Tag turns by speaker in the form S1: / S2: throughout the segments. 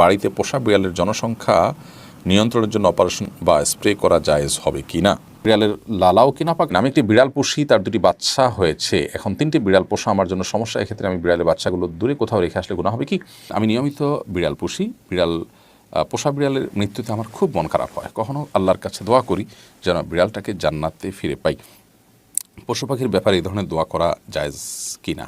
S1: বাড়িতে পোষা বিড়ালের জনসংখ্যা নিয়ন্ত্রণের জন্য অপারেশন বা স্প্রে করা জায়েজ হবে কি না? বিড়ালের লালাও কিনা পাক আমি একটি বিড়াল পুষি, তার দুটি বাচ্চা হয়েছে। এখন তিনটি বিড়াল পোষা, আমার জন্য সমস্যা। এক্ষেত্রে আমি বিড়ালের বাচ্চাগুলো দূরে কোথাও রেখে আসলে গুণা হবে কি? আমি নিয়মিত বিড়াল পুষি, বিড়াল পোষা বিড়ালের মৃত্যুতে আমার খুব মন খারাপ হয়। কখনো আল্লাহর কাছে দোয়া করি যেন বিড়ালটাকে জান্নাতে ফিরে পাই। পশু পাখির ব্যাপারে এই ধরনের দোয়া করা জায়েজ কিনা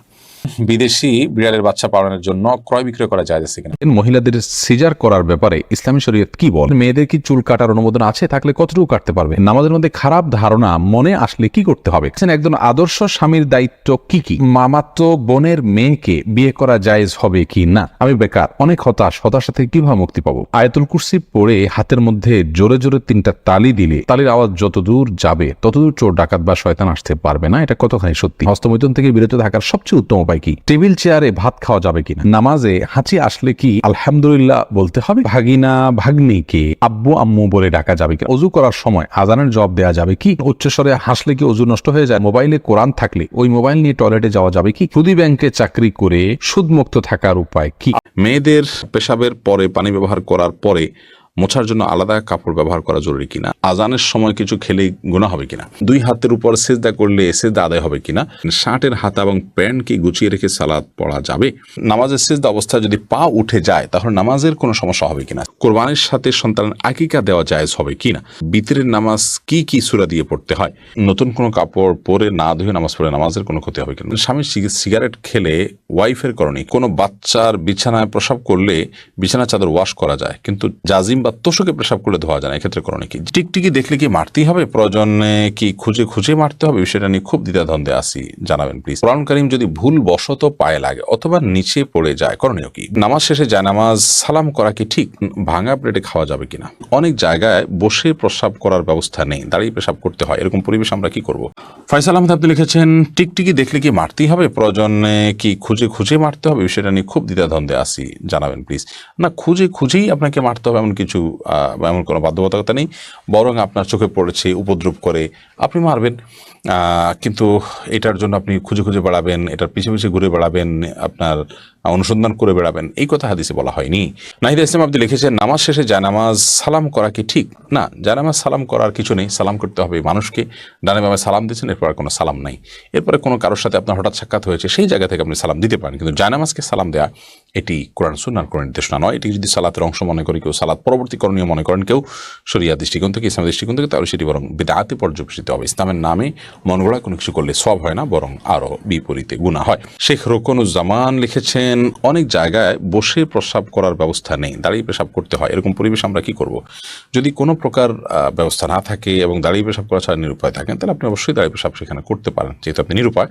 S1: বিদেশি বিড়ালের বাচ্চা পালনের জন্য ক্রয় বিক্রয় করা যায় কিনা?
S2: মহিলাদের সিজার করার ব্যাপারে ইসলামী শরীয়ত কি বল? মেয়েদের কি চুল কাটার অনুমোদন আছে? থাকলে কতটুকু কাটতে পারবে? নামাজের মধ্যে খারাপ ধারণা মনে আসলে কি করতে হবে? একজন আদর্শ স্বামীর দায়িত্ব কি কি? মামাতো বোনের মেয়েকে বিয়ে করা জায়েজ হবে কি না? আমি বেকার, অনেক হতাশ, হতাশা থেকে কীভাবে মুক্তি পাবো? আয়াতুল কুরসি পড়ে হাতের মধ্যে জোরে জোরে তিনটা তালি দিলে তালির আওয়াজ যত দূর যাবে ততদূর চোর, ডাকাত বা শয়তান আসতে পারবে না? এটা কতখানি সত্যি? হস্তমৈথুন থেকে বিরত থাকার সবচেয়ে উত্তম উপায় কি? টেবিল চেয়ারে ভাত খাওয়া যাবে কিনা? নামাজে হাঁচি আসলে কি আলহামদুলিল্লাহ বলতে হবে? ভাগিনা, ভাগ্নিকে আব্বু, আম্মু বলে ডাকা যাবে কি? অজু করার সময় আজানের জবাব দেওয়া যাবে কি? উচ্চস্বরে হাসলে কি অজু নষ্ট হয়ে যায়? মোবাইলে কোরআন থাকলে ওই মোবাইল নিয়ে টয়লেটে যাওয়া যাবে কি? সুদী ব্যাংকে চাকরি করে সুদমুক্ত থাকার উপায় কি?
S1: মেয়েদের পেশাবের পরে পানি ব্যবহার করার পরে মোছার জন্য আলাদা কাপড় ব্যবহার করা জরুরি কিনা? আজানের সময় কিছু খেলে গুণা হবে কিনা? দুই হাতের উপর সেজদা করলে সেজদা আদায় হবে কিনা? শার্টের হাতা এবং প্যান্ট কি গুছিয়ে রেখে সালাদ পড়া যাবে? নামাজের সেজদা অবস্থায় যদি পা উঠে যায়, তাহলে নামাজের কোনো সমস্যা হবে কিনা? কোরবানির সাথে সন্তান আকিকা দেওয়া জায়েজ হবে কিনা? বিতরের নামাজ কি কি সুরা দিয়ে পড়তে হয়? নতুন কোনো কাপড় পরে না ধুয়ে নামাজ পড়ে নামাজের কোনো ক্ষতি হবে কিনা? স্বামী সিগারেট খেলে ওয়াইফের করণে। কোনো বাচ্চার বিছানায় প্রসাব করলে বিছানা চাদর ওয়াশ করা যায়, কিন্তু জাজিম বা তোষকে প্রসাব করলে ধোয়া যায় না, এক্ষেত্রে করণে কি? টিকটিকি দেখলে কি মারতেই হবে? প্রয়োজনে কি খুঁজে খুঁজে মারতে হবে? বিষয়টা নিয়ে খুব দ্বিধাদ্বন্দ্বে আসি জানাবেন প্লিজ কোরআন করিম যদি ভুল বশত পায়ে লাগে অথবা নিচে পড়ে যায়, করণীয় কি? নামাজ শেষে যায়, নামাজ সালাম করা কি ঠিক? ভাঙা প্লেটে খাওয়া যাবে কিনা? অনেক জায়গায় বসে প্রসাব করার ব্যবস্থা নেই, দাঁড়িয়ে প্রসাব করতে হয়, এরকম পরিবেশ আমরা কি করব? ফয়সাল আহমেদ আপনি লিখেছেন, টিকটিকি দেখলে কি মারতেই হবে? প্রয়োজনে কি খুঁজে খুঁজে মারতে হবে? বিষয়টা নিয়ে খুব দ্বিধাদ্বন্দ্বে আসি জানাবেন প্লিজ না, খুঁজে খুঁজেই আপনাকে মারতে হবে এমন কিছু বা এমন কোনো বাধ্যবাধকতা নেই। বরং আপনার চোখে পড়েছে, উপদ্রব করে, আপনি মারবেন। কিন্তু এটার জন্য আপনি খুঁজে খুঁজে বেড়াবেন, এটার পিছিয়ে পিছিয়ে ঘুরে বেড়াবেন, আপনার অনুসন্ধান করে বেড়াবেন। এই কথা হাদিসে বলা হয়নি। নাহিদা ইসলাম আপনি লিখেছেন, নামাজ শেষে জায়নামাজ সালাম করা কি ঠিক? না জায়নামাজ সালাম করার কিছু নেই, সালাম করতে হবে মানুষকে। ডানে বামে সালাম দিচ্ছেন এরপর কোনো সালাম নাই। এরপরে কোনো কারোর সাথে আপনার হঠাৎ সাক্ষাৎ হয়েছে, সেই জায়গা থেকে আপনি সালাম দিতে পারেন। কিন্তু জায়নামাজকে সালাম দেওয়া এটি কোরআন সুন্নার কোনো নির্দেশনা নয়। এটি যদি সালাতের অংশ মনে করি কেউ, সালাত পরবর্তী করণীয় মনে করেন কেউ শরিয়া দৃষ্টিকোণ থেকে ইসলামের দৃষ্টিকোণ থেকে, তাহলে সেটি বরং বেদাতে পর্যবেসিত হবে। ইসলামের নামে মনগড়া কোনো কিছু করলে সব হয় না, বরং আরও বিপরীতে গুণা হয়। শেখ রোকনুজ্জামান লিখেছেন অনেক জায়গায় বসে প্রস্রাব করার ব্যবস্থা নেই, দাঁড়িয়ে পেশাব করতে হয়। এরকম পরিবেশ আমরা কি করব? যদি কোনো প্রকার ব্যবস্থা না থাকে এবং দাঁড়িয়ে পেশাব করা ছাড়া নিরুপায় থাকেন, তাহলে আপনি অবশ্যই দাঁড়িয়ে পেশাব সেখানে করতে পারেন, যেহেতু আপনি নিরুপায়।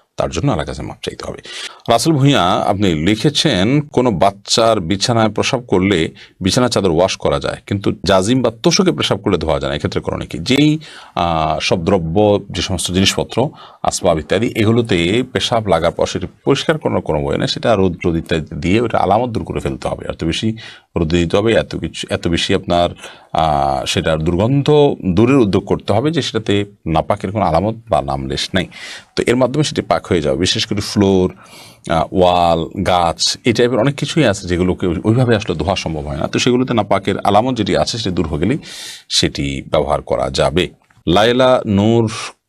S1: তার জন্য আল্লাহ কাছে মাপ চাইতে হবে। রাসেল ভূঁইয়া, আপনি লিখেছেন, কোনো বাচ্চার বিছানায় প্রসাব করলে বিছানা চাদর ওয়াশ করা যায়, কিন্তু জাজিম বা তোষকে প্রসাব করলে ধোয়া যায় না, এক্ষেত্রে করণে কি? যেই সব দ্রব্য, যে সমস্ত জিনিসপত্র, আসবাব ইত্যাদি, এগুলোতে পেশাব লাগার পর সেটি পরিষ্কার করার কোনো বই না, সেটা রোদ রোদ ইত্যাদি দিয়ে ওটা আলামত দূর করে ফেলতে হবে। এত বেশি রোদ দিতে হবে, এত কিছু, এত বেশি আপনার সেটার দুর্গন্ধ দূরের উদ্যোগ করতে হবে যে সেটাতে নাপাকের কোনো আলামত বা নাম লেশ নেই। তো এর মাধ্যমে সেটি পাক হয়ে যাও বিশেষ করে ফ্লোর ওয়াল, গাছ, এই টাইপের অনেক কিছুই আছে যেগুলোকে ওইভাবে আসলে ধোয়া সম্ভব হয় না। তো সেগুলোতে না পাকের আলামত যেটি আছে সেটি দূর হয়ে গেলেই সেটি ব্যবহার করা যাবে। লাইলা নূর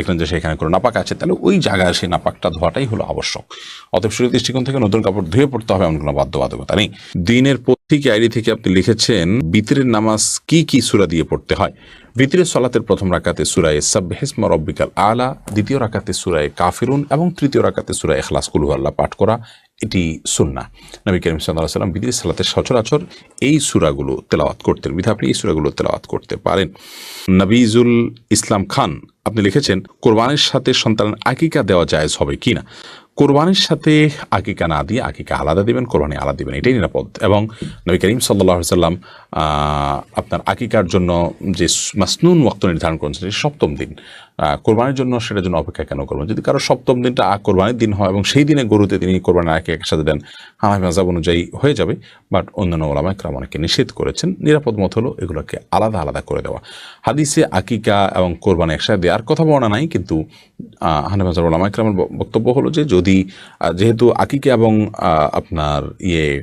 S1: দেখলেন যে সেখানে কোনো নাপাক আছে, তাহলে ওই জায়গায় সেই নাপাকটা ধোয়াটাই হলো আবশ্যক। অতএব শরীর দৃষ্টিকোণ থেকে নতুন কাপড় ধুয়ে পড়তে হবে এমন কোনো বাধ্যবাধকতা নেই। দিনের পত্রিকা আইডি থেকে আপনি লিখেছেন, বিতরের নামাজ কি কি সুরা দিয়ে পড়তে হয়? বিতরের সলাতের প্রথম রাকাতে সুরায় সাবহেসমা রব্বিকাল আলা, দ্বিতীয় রাকাতে সুরায় কাফিরুন এবং তৃতীয় রাকাতে সুরায় এখলাস কুলু আল্লাহ পাঠ করা এটি সুন্না নবী করিম সাল্লাহ সাল্লাম বিদির সালাতের সচরাচর এই সুরাগুলো তেলাওয়াত করতেন। বিধা আপনি এই সুরাগুলো তেলাওয়াত করতে পারেন। নবীজুল ইসলাম খান, আপনি লিখেছেন, কোরবানির সাথে সন্তানের আকিকা দেওয়া জায়েজ হবে কি না? কোরবানির সাথে আকিকা না দিয়ে আকিকা আলাদা দিবেন, কোরবানি আলাদা দিবেন, এটাই নিরাপদ। এবং নবী করিম সাল্লাহ সাল্লাম আপনার আকিকার জন্য যে মাসনুন ওয়াক্ত নির্ধারণ করেছেন সপ্তম দিন। কোরবানির জন্য সেটার জন্য অপেক্ষা কেন করবেন? যদি কারও সপ্তম দিনটা আ- কোরবানির দিন হয় এবং সেই দিনে গরুতে তিনি কোরবানির আগে একসাথে দেন, হানাফি মাজাব অনুযায়ী হয়ে যাবে। বাট অন্যান্য ওলামা একরাম অনেকে নিষেধ করেছেন, নিরাপদ মত হলো এগুলোকে আলাদা আলাদা করে দেওয়া। হাদিসে আকিকা এবং কোরবানি একসাথে দেওয়ার কথা বলা নাই, কিন্তু হানাফি মাজাব ওলামা একরামের বক্তব্য হলো যে যদি যেহেতু আকিকা এবং আপনার ইয়ে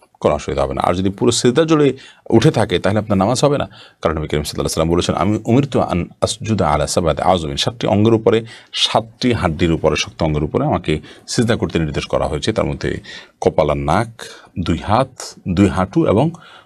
S1: কোনো অসুবিধা হবে না। আর যদি পুরো সিদ্ধা জুড়ে উঠে থাকে, তাহলে আপনার নামাজ হবে না। কারণ নবী করিম সাল্লাহ সাল্লাম বলেছেন, আমি উমির তো আন আসজুদা আলা সাবাদ আজমিন সাতটি অঙ্গের উপরে, সাতটি হাড্ডির উপরে, শক্ত অঙ্গের উপরে আমাকে সিদ্ধা করতে নির্দেশ করা হয়েছে। তার মধ্যে কপালার নাক, দুই হাত, দুই হাঁটু এবং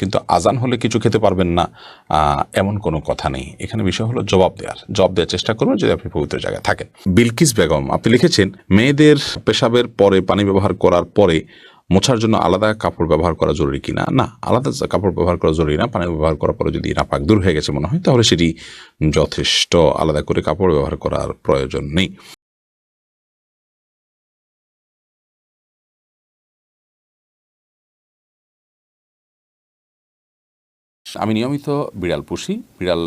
S1: কিন্তু আজান হলে কিছু খেতে পারবেন না এমন কোনো কথা নেই। এখানে বিষয় হলো জবাব দেওয়ার জবাব দেওয়ার চেষ্টা করবেন যদি আপনি পবিত্র জায়গায় থাকেন। বিলকিস বেগম, আপনি লিখেছেন, মেয়েদের পেশাবের পরে পানি ব্যবহার করার পরে মোছার জন্য আলাদা কাপড় ব্যবহার করা জরুরি কিনা না? আলাদা কাপড় ব্যবহার করা জরুরি না। পানি ব্যবহার করার পরে যদি নাপাক দূর হয়ে গেছে মনে হয়, তাহলে সেটি যথেষ্ট আলাদা করে কাপড় ব্যবহার করার প্রয়োজন নেই। আমি নিয়মিত বিড়াল পুষি, বিড়াল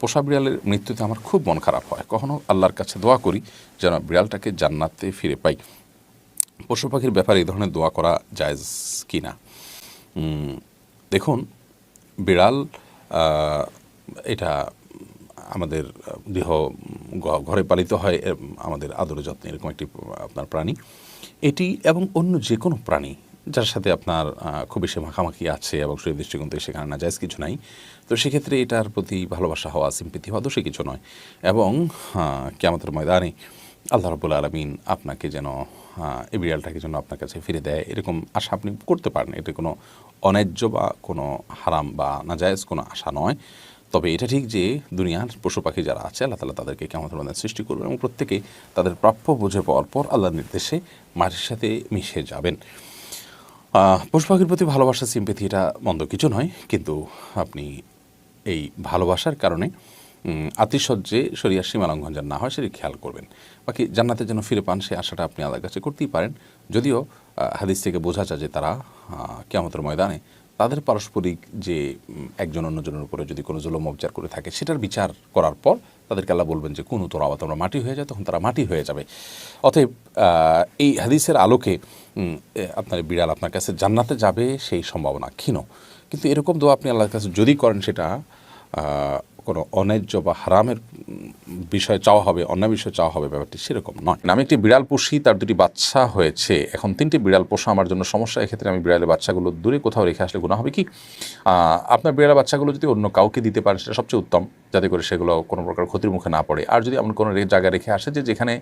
S1: পোষা বিড়ালের মৃত্যুতে আমার খুব মন খারাপ হয়। কখনো আল্লাহর কাছে দোয়া করি যেন বিড়ালটাকে জান্নাতে ফিরে পাই। পশু পাখির ব্যাপারে এই ধরনের দোয়া করা জায়জ কি না দেখুন, বিড়াল এটা আমাদের দেহ ঘরে পালিত হয় আমাদের আদরে যত্নে এরকম একটি আপনার প্রাণী। এটি এবং অন্য যে কোনো প্রাণী যার সাথে আপনার খুব বেশি মাখামাখি আছে এবং শরীর দৃষ্টিকোণ থেকে সেখানে না যায়, কিছু নাই। তো সেক্ষেত্রে এটার প্রতি ভালোবাসা হওয়া সিম্পিতি হওয়া দোষে কিছু নয়। এবং কেমতের ময়দানে আল্লাহ রবুল আলমিন আপনাকে যেন এই বিড়ালটাকে যেন আপনার কাছে ফিরে দেয়, এরকম আশা আপনি করতে পারেন। এটা কোনো অন্যায্য বা কোনো হারাম বা নাজায়েজ কোনো আশা নয়। তবে এটা ঠিক যে দুনিয়ার পশু পাখি যারা আছে, আল্লাহ তালা তাদেরকে কেমন ধরনের সৃষ্টি করবেন এবং প্রত্যেকে তাদের প্রাপ্য বুঝে পাওয়ার পর আল্লাহর নির্দেশে মাটির সাথে মিশে যাবেন। আহ, পশু পাখির প্রতি ভালোবাসা সিম্পেথি এটা মন্দ কিছু নয় কিন্তু আপনি এই ভালোবাসার কারণে আতিশয্যে শরিয়ার সীমালঙ্ঘন যেন না হয় সেটি খেয়াল করবেন। বাকি জান্নাতে যেন ফিরে পান সে আশাটা আপনি আল্লাহর কাছে করতেই পারেন। যদিও হাদিস থেকে বোঝা যায় যে তারা কেমতের ময়দানে তাদের পারস্পরিক যে একজন অন্যজনের উপরে যদি কোনো জুলম অবচার করে থাকে, সেটার বিচার করার পর তাদেরকে আল্লাহ বলবেন যে, কোন তোরা, তোমরা মাটি হয়ে যায় তখন তারা মাটি হয়ে যাবে। অতএব এই হাদিসের আলোকে আপনার বিড়াল আপনার কাছে জান্নাতে যাবে সেই সম্ভাবনা ক্ষীণ। কিন্তু এরকম দোয়া আপনি আল্লাহর কাছে যদি করেন সেটা কোনো অন্যায্য বা হারামের বিষয়ে চাওয়া হবে অন্য বিষয়ে চাওয়া হবে ব্যাপারটি সেরকম নয়। আমি একটি বিড়াল পুষি, তার দুটি বাচ্চা হয়েছে। এখন তিনটি বিড়াল পোষা আমার জন্য সমস্যা। এক্ষেত্রে আমি বিড়ালের বাচ্চাগুলো দূরে কোথাও রেখে আসলে গুণা হবে কি? আপনার বিড়ালের বাচ্চাগুলো যদি অন্য কাউকে দিতে পারেন, সেটা সবচেয়ে উত্তম। যাতে করে সেগুলো কোনো প্রকার ক্ষতির মুখে না পড়ে। আর যদি এমন কোনো জায়গায় রেখে আসে যে যেখানে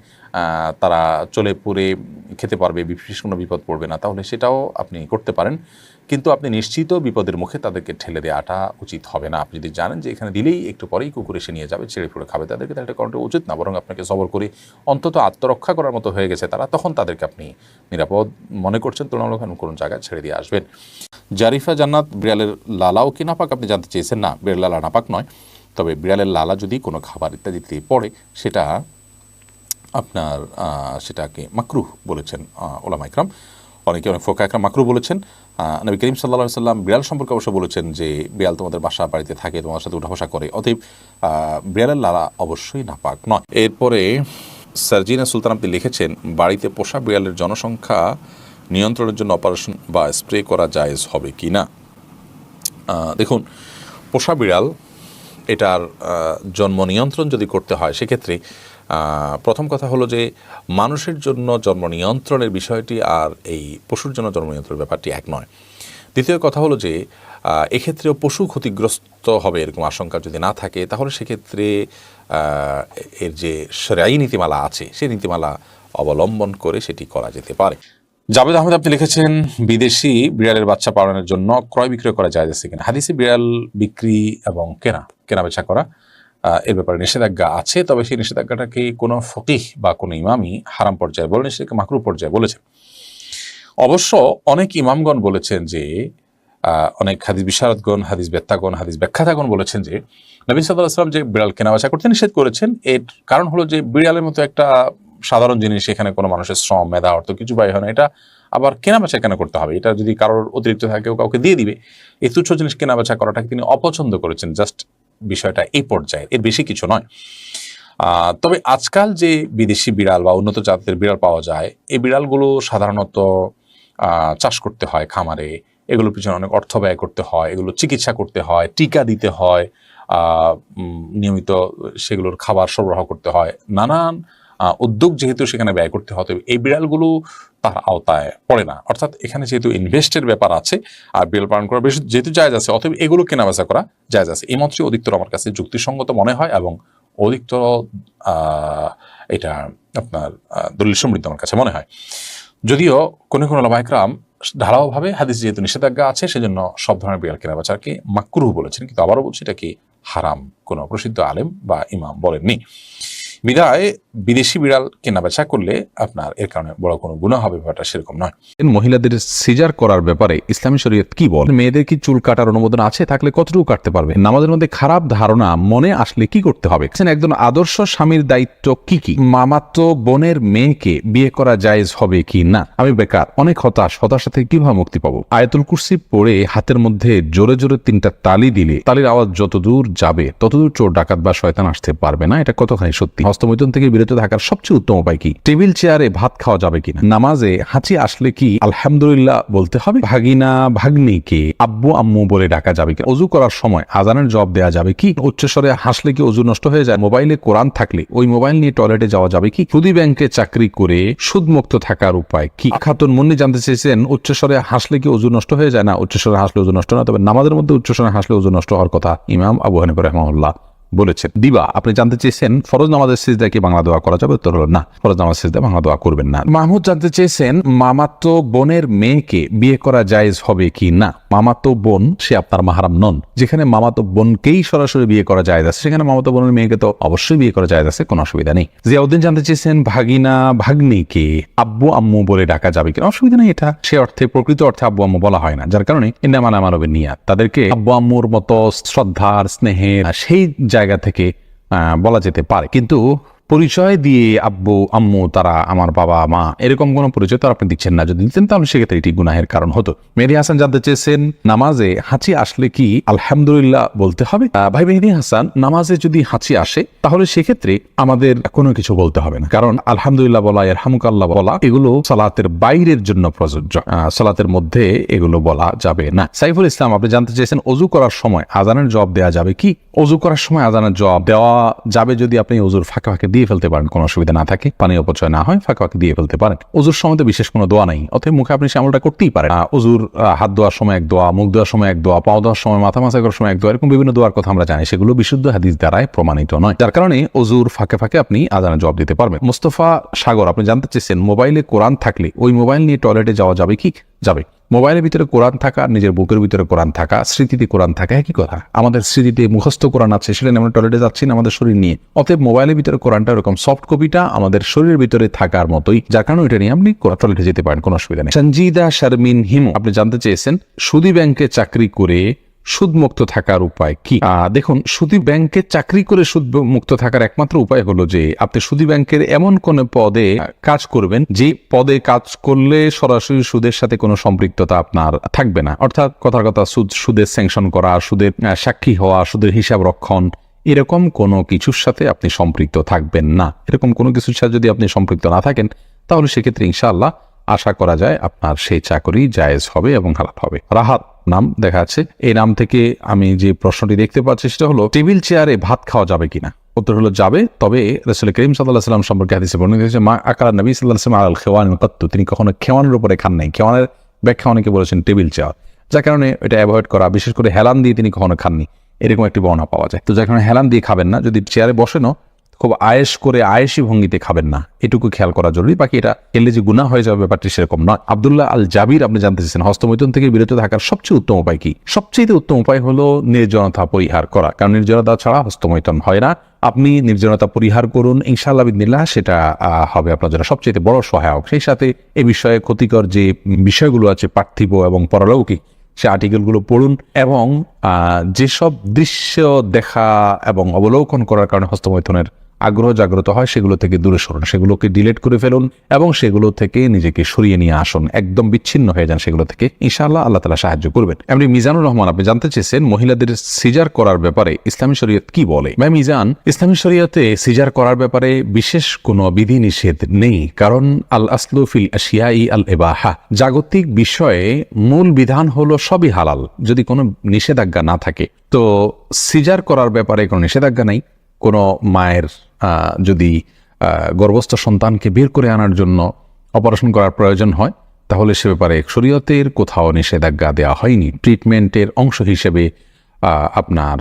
S1: তারা চলে পুরে খেতে পারবে বিশেষ কোনো বিপদ পড়বে না, তাহলে সেটাও আপনি করতে পারেন। কিন্তু আপনি নিশ্চিত বিপদের মুখে তাদেরকে ঠেলে দেওয়াটা উচিত হবে না। আপনি যদি জানেন যে এখানে দিলেই একটু পরেই কুকুর এসে নিয়ে যাবে, ছেড়ে ফুড়ে খাবে, তাদেরকে তাহলে এটা করাটা উচিত না। বরং আপনাকে সবর করে অন্তত আত্মরক্ষা করার মতো হয়ে গেছে তারা, তখন তাদেরকে আপনি নিরাপদ মনে করছেন, তুলনামূলক কোনো জায়গায় ছেড়ে দিয়ে আসবেন। জারিফা জান্নাত, বিড়ালের লালাও কি নাপাক? আপনি জানতে চেয়েছেন না বিড়াল লালা নাপাক নয়। তবে বিড়ালের লালা যদি কোনো খাবার ইত্যাদিতে পড়ে, সেটা আপনার সেটাকে মাকরুহ বলেছেন ওলামা ইকরাম। অনেকে অনেক ফোকা একরাম মাকরুহ বলেছেন। নবী করিম সাল্লা সাল্লাম বিড়াল সম্পর্কে অবশ্য বলেছেন যে, বিড়াল তোমাদের বাসা বাড়িতে থাকে তোমার সাথে উঠা বসা করে, অতএব বিড়ালের লালা অবশ্যই নাপাক নয়। এরপরে সার্জিনা সুলতান আপনি লিখেছেন, বাড়িতে পোষা বিড়ালের জনসংখ্যা নিয়ন্ত্রণের জন্য অপারেশন বা স্প্রে করা জায়েজ হবে কি না দেখুন, পোষা বিড়াল এটার জন্ম নিয়ন্ত্রণ যদি করতে হয়, সেক্ষেত্রে প্রথম কথা হলো যে মানুষের জন্য জন্ম নিয়ন্ত্রণের বিষয়টি আর এই পশুর জন্য জন্ম নিয়ন্ত্রণের ব্যাপারটি এক নয়। দ্বিতীয় কথা হলো যে এক্ষেত্রেও পশু ক্ষতিগ্রস্ত হবে এরকম আশঙ্কা যদি না থাকে, তাহলে সেক্ষেত্রে এর যে সেরাই নীতিমালা আছে সেই নীতিমালা অবলম্বন করে সেটি করা যেতে পারে। জাভেদ আহমেদ, আপনি লিখেছেন, বিদেশি বিড়ালের বাচ্চা পালনের জন্য ক্রয় বিক্রয় করা যায় যাচ্ছে কিনা? হাদিসে বিড়াল বিক্রি এবং কেনা। কেনা বেচা করা এর ব্যাপারে নিষেধাজ্ঞা আছে, তবে সেই নিষেধাজ্ঞাটাকে কোনো ফকিহ বা কোনো ইমামই হারাম পর্যায়ে বলেন, সেটাকে মাকরু পর্যায়ে বলেছেন অবশ্য অনেক ইমামগণ বলেছেন যে অনেক হাদিস বিশারদগণ, হাদিস বেত্তাগণ, হাদিস ব্যাখ্যাতাগণ বলেছেন যে নবীন সাল্লাহ আসলাম যে বিড়াল কেনাবেচা করতে নিষেধ করেছেন, এর কারণ হলো যে বিড়ালের মতো একটা সাধারণ জিনিস এখানে কোনো মানুষের শ্রম, মেধা, অর্থ কিছু ব্যয় হয় না, এটা আবার কেনাবেচা কেন করতে হবে? এটা যদি কারোর অতিরিক্ত থাকে কেউ কাউকে দিয়ে দিবে, এই তুচ্ছ জিনিস কেনাবেচা করাটাকে তিনি অপছন্দ করেছেন, জাস্ট বিষয়টা এই পর্যায়ে। এর বেশি কিছু নয়। তবে আজকাল যে বিদেশি বিড়াল বা উন্নত জাতের বিড়াল পাওয়া যায়, এই বিড়ালগুলো সাধারণত চাষ করতে হয় খামারে। এগুলোর পিছনে অনেক অর্থ ব্যয় করতে হয়, এগুলো চিকিৎসা করতে হয়, টিকা দিতে হয় নিয়মিত সেগুলোর খাবার সরবরাহ করতে হয়। নানান উদ্যোগ যেহেতু সেখানে ব্যয় করতে হতে এই বিড়ালগুলো তার আওতায় পড়ে না। অর্থাৎ এখানে যেহেতু ইনভেস্টের ব্যাপার আছে, আর বিড়াল পালন করা বেশ যেহেতু জায়জ আছে অথবা এগুলো কেনাবেচা করা জায়জ আছে। এই মতটি অধিকতর আমার কাছে যুক্তিসঙ্গত মনে হয় এবং অধিকতর এটা আপনার দলিল সমৃদ্ধ আমার কাছে মনে হয়। যদিও কোনো কোনো লামাইকরাম ঢালাওভাবে হাদিস যেহেতু নিষেধাজ্ঞা আছে, সেজন্য সব ধরনের বিড়াল কেনা বেচাকে মাকরুহ বলেছেন। কিন্তু আবারও বলছি, এটা কি হারাম কোনো প্রসিদ্ধ আলেম বা ইমাম বলেননি। বিদায় বিদেশি বিড়াল কেনা বেচা করলে আপনার এর কারণে বড় কোনো গুণা হবে, ব্যাপারটা সেরকম নয়।
S2: মহিলাদের সিজার করার ব্যাপারে ইসলামী শরীয়ত কি বল? মেয়েদের কি চুল কাটার অনুমোদন আছে? থাকলে কতটুকু কাটতে পারবে? নামাজের মধ্যে খারাপ ধারণা মনে আসলে কি করতে হবে? একজন আদর্শ স্বামীর দায়িত্ব কি কি? মামাতো বোনের মেয়েকে বিয়ে করা জায়েজ হবে কি না? আমি বেকার, অনেক হতাশ হতাশা থেকে কীভাবে মুক্তি পাবো? আয়াতুল কুরসি পড়ে হাতের মধ্যে জোরে জোরে তিনটা তালি দিলে, তালির আওয়াজ যতদূর যাবে, ততদূর চোর, ডাকাত বা শয়তান আসতে পারবে না? এটা কতখানি সত্যি? হস্তমৈথুন থেকে বিরত থাকার সবচেয়ে উত্তম উপায় কি? টেবিল, চেয়ারে ভাত খাওয়া যাবে কিনা? নামাজে হাঁচি আসলে কি আলহামদুলিল্লাহ বলতে হবে? ভাগিনা, ভাগ্নিকে আব্বু, আম্মু বলে ডাকা যাবে কি অজু করার সময় আজানের জবাব দেওয়া যাবে কি? উচ্চস্বরে হাসলে কি অজু নষ্ট হয়ে যায়? মোবাইলে কোরআন থাকলে ওই মোবাইল নিয়ে টয়লেটে যাওয়া যাবে কি? সুদী ব্যাংকে চাকরি করে সুদমুক্ত থাকার উপায় কি? খাতুন মুন্নি জানতে চেয়েছেন, উচ্চস্বরে হাসলে কি অজু নষ্ট হয়ে যায়? না, উচ্চস্বরে হাসলে অজু নষ্ট না, তবে নামাজের মধ্যে উচ্চস্বরে হাসলে অজু নষ্ট হওয়ার কথা ইমাম আবু হানিফ রহমাউল্লাহ বলেছেন। দিবা, আপনি জানতে চেয়েছেন, ফরজ নামাজের সিজদা কি বাংলা দোয়া করা যাবে? উত্তর হলো, না, ফরজ নামাজ সিজদা বাংলা দোয়া করবেন না। মাহমুদ জানতে চেয়েছেন মামাতো বোনের মেয়েকে বিয়ে করা জায়েজ হবে কি না? মামাতো বোন, সে আপনার মাহারাম নন। যেখানে মামাতো বোনকেই সরাসরি বিয়ে করা যায় আছে, সেখানে মামাতো বোনের মেয়েকে তো অবশ্যই বিয়ে করা যায় আছে, কোনো অসুবিধা নেই। জিয়াউদ্দিন জানতে চেয়েছেন, ভাগিনা, ভাগ্নিকে আব্বু, আম্মু বলে ডাকা যাবে কিনা? অসুবিধা নেই এটা। সে অর্থে, প্রকৃত অর্থে আব্বু, আম্মু বলা হয় না, যার কারণে ইন্দামান আমারবের নিয়া তাদেরকে আব্বু, আম্মুর মতো শ্রদ্ধার, স্নেহের, সেই জায়গা থেকে বলা যেতে পারে। কিন্তু পরিচয় দিয়ে আব্বু, আম্মু, তারা আমার বাবা, মা, এরকম কোনো পরিচয় তো আপনি দিচ্ছেন না। যদি দিতেন তাহলে সেক্ষেত্রে এটি গুনাহের কারণ হতো। মেহেদি হাসান জানতে চেয়েছেন, নামাজে হাঁচি আসলে কি আলহামদুলিল্লাহ বলতে হবে? ভাই মেহেদি হাসান, নামাজে যদি হাঁচি আসে, তাহলে সেক্ষেত্রে আমাদের কোনো কিছু বলতে হবে না। কারণ আলহামদুলিল্লাহ বলা এরহামুকাল্লাহ বলা, এগুলো সালাতের বাইরের জন্য প্রযোজ্য। সালাতের মধ্যে এগুলো বলা যাবে না। সাইফুল ইসলাম, আপনি জানতে চেয়েছেন অজু করার সময় আজানের জবাব দেওয়া যাবে কি? অজু করার সময় আজানের জবাব দেওয়া যাবে যদি আপনি অজুর ফাঁকে ফাঁকে দিয়ে ফেলতে পারেন, কোনো অসুবিধা না থাকে, পানি অপচয় না হয়, ফাঁকে ফাঁকে দিয়ে ফেলতে পারেন। অজুর সময় তো বিশেষ কোনো দোয়া নাই, অতএব মুখে আপনি শ্যামলটা করতেই পারেন। অজুর হাত ধোয়ার সময় এক দোয়া, মুখ ধোয়ার সময় এক দোয়া পাও ধোয়ার সময়, মাথা মাসা করার সময় এক দোয়া, এরকম বিভিন্ন দোয়ার কথা আমরা জানি, সেগুলো বিশুদ্ধ হাদিস দ্বারাই প্রমাণিত নয়। যার কারণে অজুর ফাঁকে ফাঁকে আপনি আজানের জবাব দিতে পারবেন। মোস্তফা সাগর, আপনি জানতে চেয়েছেন মোবাইলে কোরআন থাকলে ওই মোবাইল নিয়ে টয়লেটে যাওয়া যাবে কি? যাবে। মোবাইলের ভিতরে কোরআন থাকা, নিজের বুকের ভিতরে কোরআন থাকা, স্মৃতিতে কোরআন থাকা, একই কথা। আমাদের স্মৃতিতে মুখস্থ কোরআন আছে, সেটা আমরা টয়লেটে যাচ্ছি না, আমাদের শরীর নিয়ে। অতএব মোবাইলের ভিতরে কোরআনটা ওরকম সফট কপিটা আমাদের শরীরের ভিতরে থাকার মতোই, যার কারণে এটা নিয়ে আপনি টয়লেটে যেতে পারেন, কোনো অসুবিধা নেই। সঞ্জিদা শারমিন হিমু আপনি জানতে চেয়েছেন সুদী ব্যাংকে চাকরি করে সুদমুক্ত থাকার উপায় কি? দেখুন, সুদী ব্যাংকে চাকরি করে সুদ মুক্ত থাকার একমাত্র উপায় হলো যে, আপনি সুদী ব্যাংকের এমন কোন পদে কাজ করবেন, যে পদে কাজ করলে সরাসরি সুদের সাথে কোনো সম্পৃক্ততা আপনার থাকবে না। অর্থাৎ কথার কথা, সুদ, সুদের স্যাংশন করা, সুদের সাক্ষী হওয়া, সুদের হিসাব রক্ষণ, এরকম কোনো কিছুর সাথে আপনি সম্পৃক্ত থাকবেন না। এরকম কোনো কিছুর সাথে যদি আপনি সম্পৃক্ত না থাকেন, তাহলে সেক্ষেত্রে ইনশাআল্লাহ আশা করা যায় আপনার সেই চাকরি জায়েজ হবে এবং হালাল হবে। রাহাত নাম দেখা যাচ্ছে। এই নাম থেকে আমি যে প্রশ্নটি দেখতে পাচ্ছি সেটা হলো, টেবিল চেয়ারে ভাত খাওয়া যাবে কিনা? উত্তর হলো, যাবে। তবে রসুল করিম সাল্লাহ সাল্লাম সম্পর্কে হাদিসে বর্ণিত হয়েছে, মা আকার নবী সাল্লাহ সাল্লাম আল খেওয়ান কত্তু। তিনি কখনো খেওয়ানের উপরে খান নাই। খেওয়ানের ব্যাখ্যা অনেকে বলেছেন টেবিল চেয়ার। যার কারণে এটা অ্যাভয়েড করা, বিশেষ করে হেলান দিয়ে তিনি কখনো খাননি। এরকম একটি বর্ণনা পাওয়া যায়। তো যার কারণে হেলান দিয়ে খাবেন না। যদি চেয়ারে বসেনও খুব আয়েস করে আয়েসি ভঙ্গিতে খাবেন না। এটুকু খেয়াল করা জরুরি। বাকি এটা খেলে যে গুণা হয়ে যাবে ব্যাপারটি সেরকম নয়। আবদুল্লাহ আল জাবির আপনি জানতে চাইছেন হস্তমৈথুন থেকে বিরত থাকার সবচেয়ে উত্তম উপায় কি? সবচেয়ে উত্তম উপায় হলো নির্জনতা পরিহার করা। কারণ নির্জনতা ছাড়া হস্তমৈথুন হয় না। আপনি নির্জনতা পরিহার করুন, ইনশাআল্লাহ বিদিল্লাহ সেটা হবে আপনার জন্য সবচেয়ে বড় সহায়ক। সেই সাথে এ বিষয়ে ক্ষতিকর যে বিষয়গুলো আছে, পার্থিব এবং পরলৌকিক, সে আর্টিকেলগুলো পড়ুন এবং যেসব দৃশ্য দেখা এবং অবলোকন করার কারণে হস্তমৈথুনের আগ্রহ জাগ্রত হয়, সেগুলো থেকে দূরে সরুন, সেগুলোকে ডিলিট করে ফেলুন এবং সেগুলো থেকে নিজেকে সরিয়ে নিয়ে আসুন। একদম বিচ্ছিন্ন হয়ে যান সেগুলো থেকে। ইনশাআল্লাহ আল্লাহ তালা সাহায্য করবেন। এমনি মিজানুর রহমান, আপনি জানতে চেয়েছেন মহিলাদের সিজার করার ব্যাপারে ইসলামী শরীয়ত কি বলে? ভাই মিজান, ইসলামী শরীয়তে সিজার করার ব্যাপারে বিশেষ কোনো বিধি নিষেধ নেই, কারণ আল আসলু ফিল আশিয়াই আল এবাহা। জাগতিক বিষয়ে মূল বিধান হলো সবই হালাল, যদি কোনো নিষেধাজ্ঞা না থাকে। তো সিজার করার ব্যাপারে কোনো নিষেধাজ্ঞা নেই? কোনো মায়ের যদি গর্ভস্থ সন্তানকে বের করে আনার জন্য অপারেশন করার প্রয়োজন হয়, তাহলে সে ব্যাপারে শরীয়তের কোথাও নিষেধাজ্ঞা দেওয়া হয়নি। ট্রিটমেন্টের অংশ হিসেবে আপনার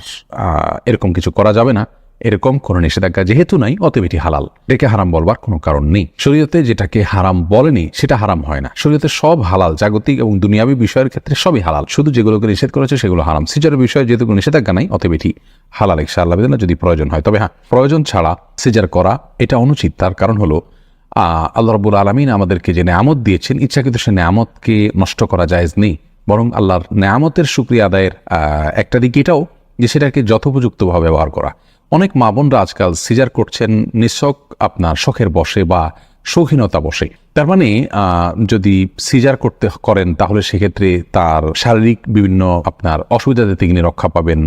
S2: এরকম কিছু করা যাবে না। এরকম কোনো নিষেধাজ্ঞা যেহেতু নাই, অতএব এটি হালাল। এটাকে হারাম বলবার কোনো কারণ নেই। শরীয়তে যেটাকে হারাম বলেনি, সেটা হারাম হয় না। শরীয়তে সব হালাল, জাগতিক এবং দুনিয়াবী বিষয়ের ক্ষেত্রে সবই হালাল। শুধু যেগুলোকে নিষেধ করেছে সেগুলো হারাম। সিজারের বিষয়ে যেহেতু কোনো নিষেধাজ্ঞা নাই, অতএব এটি হালাল ইনশা আল্লাহ যদি প্রয়োজন হয়, তবে হ্যাঁ প্রয়োজন ছাড়া সিজার করা এটা অনুচিত। তার কারণ হলো আল্লাহ রবুল আলমিন আমাদেরকে যে নেয়ামত দিয়েছেন, ইচ্ছাকৃত সে নেয়ামতকে নষ্ট করা জায়েজ নেই। বরং আল্লাহর নেয়ামতের সুক্রিয়া আদায়ের একটা দিক এটাও যে সেটাকে যথোপযুক্তভাবে ব্যবহার করা। অনেক মা বোনরা আজকাল সিজার করছেন, নিঃশক আপনার শখের বসে বা শৌখিনতা বসে। তার মানে যদি সিজার করতে করেন, তাহলে সেক্ষেত্রে তার শারীরিক বিভিন্ন আপনার অসুবিধাতে তিনি রক্ষা পাবেন,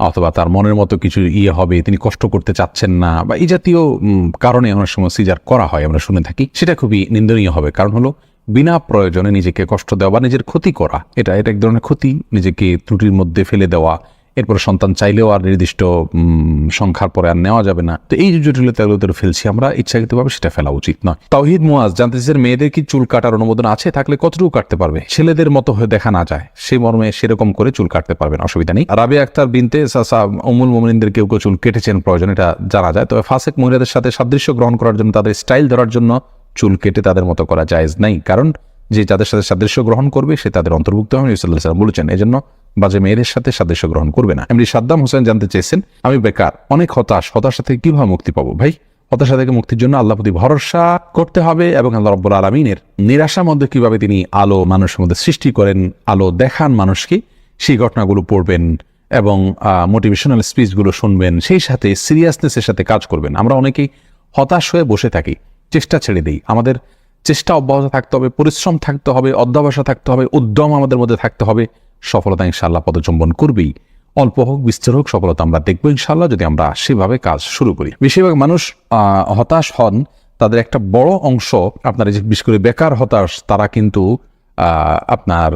S2: অথবা তার মনের মতো কিছু ইয়ে হবে, তিনি কষ্ট করতে চাচ্ছেন না, বা এই জাতীয় কারণে অনেক সময় সিজার করা হয়, আমরা শুনে থাকি। সেটা খুবই নিন্দনীয় হবে। কারণ হলো, বিনা প্রয়োজনে নিজেকে কষ্ট দেওয়া বা নিজের ক্ষতি করা, এটা এটা এক ধরনের ক্ষতি, নিজেকে ত্রুটির মধ্যে ফেলে দেওয়া এরপরে সন্তান চাইলেও আর নির্দিষ্ট সংখ্যার পরে আর নেওয়া যাবে না। তো এই যে জটিলতাগুলো ফেলছি আমরা, ইচ্ছাকৃতভাবে সেটা ফেলা উচিত নয়। তাওহিদ মুয়াজ জানতে চাইছেন, মেয়েদের কি চুল কাটার অনুমোদন আছে? থাকলে কতটুকু কাটতে পারবে? ছেলেদের মতো হয়ে দেখা না যায়। সেই মর্মে সেরকম করে চুল কাটতে পারবেন, অসুবিধা নেই। রাবে আক্তার বিনতে সাসা অমুল মোমিনদের কেউ কেউ চুল কেটেছেন, প্রয়োজন এটা জানা যায়। তবে ফাসেক মহিলাদের সাথে সাদৃশ্য গ্রহণ করার জন্য, তাদের স্টাইল ধরার জন্য চুল কেটে তাদের মতো করা জায়েজ নাই। কারণ যে যাদের সাথে সাদৃশ্য গ্রহণ করবে, সে তাদের অন্তর্ভুক্ত হবে ইসলাম বলেছেন। এজন্য বাজে মেয়েদের সাথে সাদৃশ্য গ্রহণ করবে না। এমনি সাদ্দাম হোসেন জানতে চেয়েছেন, আমি বেকার, অনেক হতাশ, হতাশা থেকে কীভাবে মুক্তি পাবো? ভাই, হতাশা থেকে মুক্তির জন্য আল্লাহ প্রতি ভরসা করতে হবে এবং আল্লাহ রব্বুল আলমিনের নিরাশার মধ্যে কীভাবে তিনি আলো মানুষের মধ্যে সৃষ্টি করেন, আলো দেখান মানুষকে, সেই ঘটনাগুলো পড়বেন এবং মোটিভেশনাল স্পিচগুলো শুনবেন, সেই সাথে সিরিয়াসনেসের সাথে কাজ করবেন। আমরা অনেকেই হতাশ হয়ে বসে থাকি, চেষ্টা ছেড়ে দিই। আমাদের চেষ্টা অব্যাহত থাকতে হবে, পরিশ্রম থাকতে হবে অধ্যাবসা থাকতে হবে, উদ্যম আমাদের মধ্যে থাকতে হবে। সফলতা ইনশাল্লাহ পদচম্বন করবেই। অল্প হোক, বিস্তর হোক, সফলতা আমরা দেখব ইনশাল্লাহ যদি আমরা সেভাবে কাজ শুরু করি। বেশিরভাগ মানুষ হতাশ হন, তাদের একটা বড় অংশ আপনার যে বিশেষ করে বেকার হতাশ, তারা কিন্তু আপনার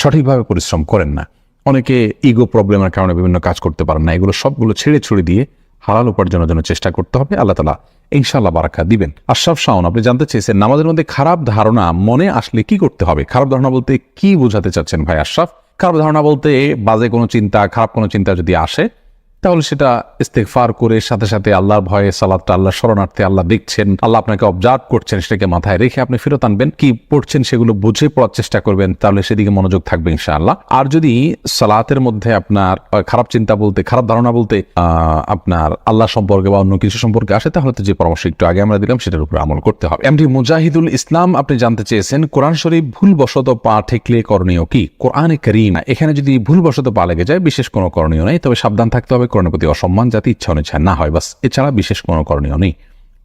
S2: সঠিকভাবে পরিশ্রম করেন না। অনেকে ইগো প্রবলেমের কারণে বিভিন্ন কাজ করতে পারেন না। এগুলো সবগুলো ছেড়ে ছুড়ে দিয়ে হালাল উপার্জনের জন্য চেষ্টা করতে হবে। আল্লাহ তালা ইনশাল্লাহ বারাকা দিবেন। আশরাফ শাওন, আপনি জানতে চেয়েছেন, নামাজের মধ্যে খারাপ ধারণা মনে আসলে কি করতে হবে? খারাপ ধারণা বলতে কি বোঝাতে চাচ্ছেন ভাই আশরাফ? খারাপ ধারণা বলতে বাজে কোনো চিন্তা খারাপ কোনো চিন্তা যদি আসে তাহলে সেটা ইস্তেকফার করে সাথে সাথে আল্লাহর ভয়ে সালাদটা আল্লাহ শরণার্থে আল্লাহ দেখছেন, আল্লাহ আপনাকে অবজার্ভ করছেন, সেটাকে মাথায় রেখে আপনি ফেরত আনবেন। কি পড়ছেন সেগুলো বুঝে পড়ার চেষ্টা করবেন, তাহলে সেদিকে মনোযোগ থাকবে ইনশাআল্লাহ। আর যদি সালাতের মধ্যে আপনার খারাপ চিন্তা বলতে, খারাপ ধারণা বলতে আপনার আল্লাহ সম্পর্কে বা অন্য কিছু সম্পর্কে আসে, তাহলে তো যে পরামর্শ একটু আগে আমরা দিলাম, সেটার উপর আমল করতে হবে। এমডি মুজাহিদুল ইসলাম, আপনি জানতে চেয়েছেন, কোরআন শরীফ ভুলবশত পা ঠেকলে করণীয় কি? কোরআনে করিম, এখানে যদি ভুলবশত পা লেগে যায়, বিশেষ কোনো করণীয় নেই, তবে সাবধান থাকতে হবে কোরআনের প্রতি অসম্মান যাতে ইচ্ছা অনিচ্ছা না হয়, বাস এছাড়া বিশেষ কোনো করণীয় নেই।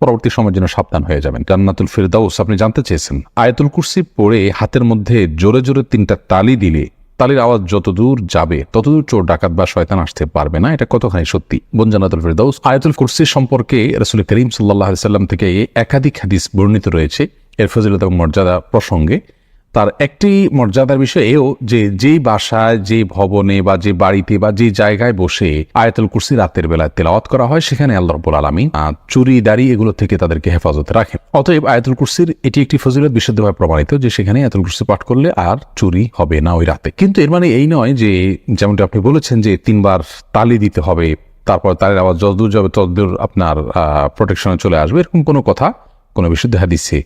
S2: পরবর্তী সময়ের জন্য সাবধান হয়ে যাবেন। জান্নাতুল ফিরদাউস, আপনি জানতে চেয়েছেন, আয়াতুল কুরসি পড়ে হাতের মধ্যে জোরে জোরে তিনটা তালি দিলে তালির আওয়াজ যতদূর যাবে, ততদূর চোর, ডাকাত বা শয়তান আসতে পারবে না। এটা কতখানি সত্যি? বোন জান্নাতুল ফিরদাউস, আয়াতুল কুরসি সম্পর্কে রসুল করিম সাল্লাহ সাল্লাম থেকে একাধিক হাদিস বর্ণিত রয়েছে। এর ফজিলত এবং মর্যাদা প্রসঙ্গে তার একটি মর্যাদার বিষয় এও যে যেই বাসায় যে ভবনে বা যে বাড়িতে বা যে জায়গায় বসে আয়াতুল কুরসি রাতের বেলায় তেলাওয়াত করা হয় সেখানে আল্লাহ রব্বুল আলমিন আহ, চুরি দাড়ি এগুলো থেকে তাদেরকে হেফাজতে রাখেন। অতএব আয়াতুল কুরসির এটি একটি ফজিলত বিশুদ্ধভাবে প্রমাণিত যে সেখানে আয়াতুল কুরসি পাঠ করলে আর চুরি হবে না ওই রাতে। কিন্তু এর মানে এই নয় যে যেমনটা আপনি বলেছেন যে তিনবার তালি দিতে হবে তারপর তারের আওয়াজ যতদূর যাবে ততদূর আপনার প্রোটেকশনে চলে আসবে এরকম কোনো কথা কোনো বিশুদ্ধ হাদিসে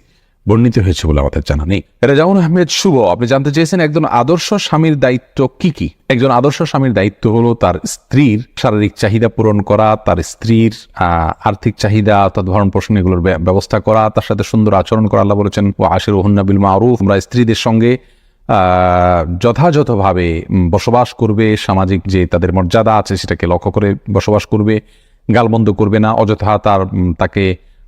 S2: বর্ণিত হয়েছে বলে আমাদের জানা নেই। রেজাউন আহমেদ শুভ, আপনি জানতে চেয়েছেন একজন আদর্শ স্বামীর দায়িত্ব কি কি? একজন আদর্শ স্বামীর দায়িত্ব হলো তার স্ত্রীর শারীরিক চাহিদা পূরণ করা, তার স্ত্রীর আর্থিক চাহিদা অর্থাৎ ভরণ পোষণ এগুলোর ব্য- ব্যবস্থা করা, তার সাথে সুন্দর আচরণ করা, আল্লাহ বলেছেন ও আশির ওহন্না বিল মারুফ আমরা স্ত্রীদের সঙ্গে যথাযথভাবে বসবাস করবে, সামাজিক যে তাদের মর্যাদা আছে সেটাকে লক্ষ্য করে বসবাস করবে গালবন্ধ করবে না, অযথা তার তাকে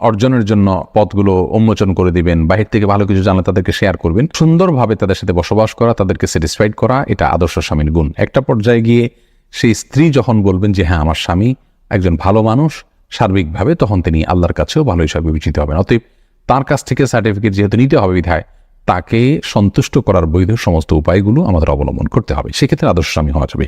S2: অর্জনের জন্য পথগুলো উন্মোচন করে দিবেন, বাহির থেকে ভালো কিছু জানলে তাদেরকে শেয়ার করবেন, সুন্দরভাবে তাদের সাথে বসবাস করা, তাদেরকে স্যাটিসফাইড করা, এটা আদর্শ স্বামীর গুণ। একটা পর্যায়ে গিয়ে সেই স্ত্রী যখন বলবেন যে হ্যাঁ আমার স্বামী একজন ভালো মানুষ, সার্বিকভাবে তখন তিনি আল্লাহর কাছেও ভালো হিসাবে বিবেচিত হবেন। অতএব তার কাছ থেকে সার্টিফিকেট যেহেতু নিতে হবে বিধায়, তাকে সন্তুষ্ট করার বৈধ সমস্ত উপায়গুলো আমাদের অবলম্বন করতে হবে। সেক্ষেত্রে আদর্শ স্বামী হওয়া যাবে।